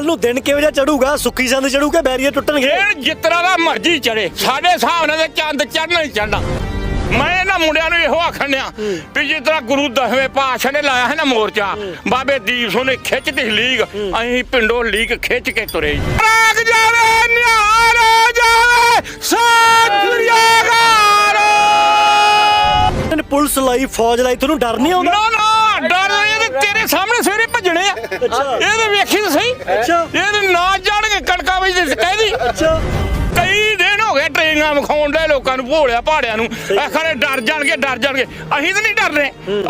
ਕੱਲ ਨੂੰ ਦਿਨ ਕਿਹੋ ਜਿਹਾ ਚੜੂਗਾ? ਸੁੱਖੀ ਸੰਦ ਚੜੂਗਾ ਬੈਰੀਅਰ ਟੁੱਟਣਗੇ ਇਹ ਜਿਤਨਾ ਦਾ ਮਰਜ਼ੀ ਚੜੇ ਸਾਡੇ ਹਿਸਾਬ ਨਾਲ ਤੇ ਚੰਦ ਚੜਨਾ ਹੀ ਚੜਨਾ ਮੈਂ ਇਹਨਾਂ ਮੁੰਡਿਆਂ ਨੂੰ ਇਹੋ ਆਖਣ ਡਿਆ ਵੀ ਜਿਸ ਤਰ੍ਹਾਂ ਗੁਰੂ ਦਸਵੇਂ ਪਾਤਸ਼ਾਹ ਨੇ ਲਾਇਆ ਹੈ ਨਾ ਮੋਰਚਾ ਬਾਬੇ ਦੀਪ ਸਿੰਘ ਨੇ ਖਿੱਚ ਦੀ ਲੀਗ ਅਸੀਂ ਪਿੰਡੋਂ ਲੀਗ ਖਿੱਚ ਕੇ ਤੁਰੇ ਰਾਗ ਜਾਵੇ ਨਿਹਾਰ ਜਾਵੇ ਇਹਨੇ ਪੁਲਿਸ ਲਾਈ ਫੌਜ ਲਾਈ ਤੁਹਾਨੂੰ ਡਰ ਨਹੀਂ ਆਉਂਦਾ? ਨਾ ਨਾ ਡਰ ਨਹੀਂ ਤੇਰੇ ਸਾਹਮਣੇ ਇਹਦੇ ਵੇਖੀ ਤਾਂ ਸਹੀ ਅੱਛਾ। ਇਹਦੇ ਨਾ ਜਾਣਗੇ ਕਣਕਾਂ ਵਿੱਚ ਕਹਿਦੀ ਅੱਛਾ। ਕਈ ਦਿਨ ਹੋ ਗਏ ਟ੍ਰੇਨਾਂ ਵਿਖਾਉਣ ਦੇ ਲੋਕਾਂ ਨੂੰ ਭੋਲਿਆ ਪਹਾੜਿਆਂ ਨੂੰ। ਇਹ ਖਰੇ ਡਰ ਜਾਣਗੇ ਡਰ ਜਾਣਗੇ। ਅਸੀਂ ਤਾਂ ਨਹੀਂ ਡਰਦੇ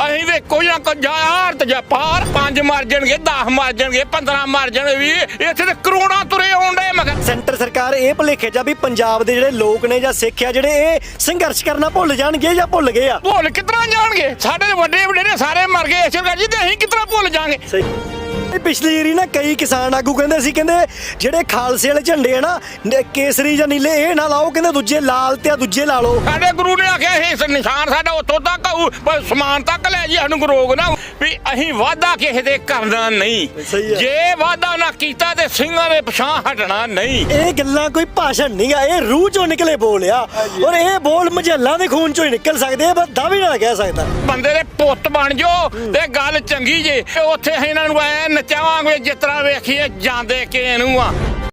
ਅਸੀਂ ਤੇ ਕੋਈ ਨਾ ਕੋਈ ਜਾ ਹਾਰਤ ਜਾ ਪਾਰ ਪੰਜ ਮਰ ਜਾਣਗੇ 10 ਮਰ ਜਾਣਗੇ 15 ਮਰ ਜਾਣਗੇ ਵੀ ਇੱਥੇ ਤੇ ਕਰੋੜਾਂ ਤੁਰੇ ਆਉਂਦੇ ਮਗਰ। ਸੈਂਟਰ ਸਰਕਾਰ ਇਹ ਭਲੇਖੇ ਜਾ ਵੀ ਪੰਜਾਬ ਦੇ ਜਿਹੜੇ ਲੋਕ ਨੇ ਜਾਂ ਸਿੱਖ ਆ ਜਿਹੜੇ ਇਹ ਸੰਘਰਸ਼ ਕਰਨਾ ਭੁੱਲ ਜਾਣਗੇ ਜਾਂ ਭੁੱਲ ਗਏ ਆ? ਭੁੱਲ ਕਿਤਨਾ ਜਾਣਗੇ? ਸਾਡੇ ਤੇ ਵੱਡੇ ਵੱਡੇ ਨੇ ਸਾਰੇ ਮਰ ਗਏ। ਜੀ ਤੇ ਅਸੀਂ ਕਿਤਨਾ ਭੁੱਲ ਜਾਾਂਗੇ। ਸਹੀ। ਇਹ ਪਿਛਲੀ ਵਾਰੀ ਨਾ ਕਈ ਕਿਸਾਨ ਆਗੂ ਕਹਿੰਦੇ ਸੀ ਕਹਿੰਦੇ ਜਿਹੜੇ ਖਾਲਸੇ ਵਾਲੇ ਝੰਡੇ ਆ ਨਾ ਨ- ਕੇਸਰੀ ਜਾਂ ਨੀਲੇ ਇਹ ਨਾ ਲਾਓ ਕਹਿੰਦੇ ਦੂਜੇ ਲਾਲ ਤੇ ਆ ਦੂਜੇ ਲਾ ਲਓ। ਸਾਡੇ ਗੁਰੂ ਨੇ ਆਖਿਆ ਇਹ ਸ- ਨਿਸ਼ਾਨ ਸਾਡਾ ਉੱਥੋਂ ਤੱਕ ਆਊ, ਪਰ ਸਮਾਨ ਤੱਕ ਲੈ ਜੀ ਸਾਨੂੰ ਰੋਗ ਨਾ। ਵੀ ਅਸੀਂ ਵਾਅਦਾ ਕਿਸੇ ਦੇ ਕਰਨਾ ਨਹੀਂ। ਸਹੀ ਹੈ। ਜੇ ਵਾਅਦਾ ਨਾ ਕੀਤਾ ਤੇ ਸਿੰਘਾਂ ਦੇ ਪਛਾਂ ਹਟਣਾ ਨਹੀਂ। ਇਹ ਗੱਲਾਂ ਕੋਈ ਭਾਸ਼ਣ ਨਹੀਂਗਾ ਇਹ ਰੂਹ ਚੋਂ ਨਿਕਲੇ ਬੋਲ ਆ। ਔਰ ਇਹ ਬੋਲ ਮਜੱਲਾਂ ਦੇ ਖੂਨ ਚੋਂ ਹੀ ਨਿਕਲ ਸਕਦੇ ਆ ਬਸ ਦਾਅਵੇ ਨਾਲ ਕਹਿ ਸਕਦਾ। ਬੰਦੇ ਦੇ ਪੁੱਤ ਬਣ ਜੋ ਤੇ ਗੱਲ ਚੰਗੀ ਜੇ ਤੇ ਉੱਥੇ ਇਹਨਾਂ ਨੂੰ ਐ ਨਚਾਵਾਂਗੇ ਜਿਸ ਤਰ੍ਹਾਂ ਵੇਖੀਏ ਜਾਂਦੇ ਕਿ ਨੂੰ ਆ।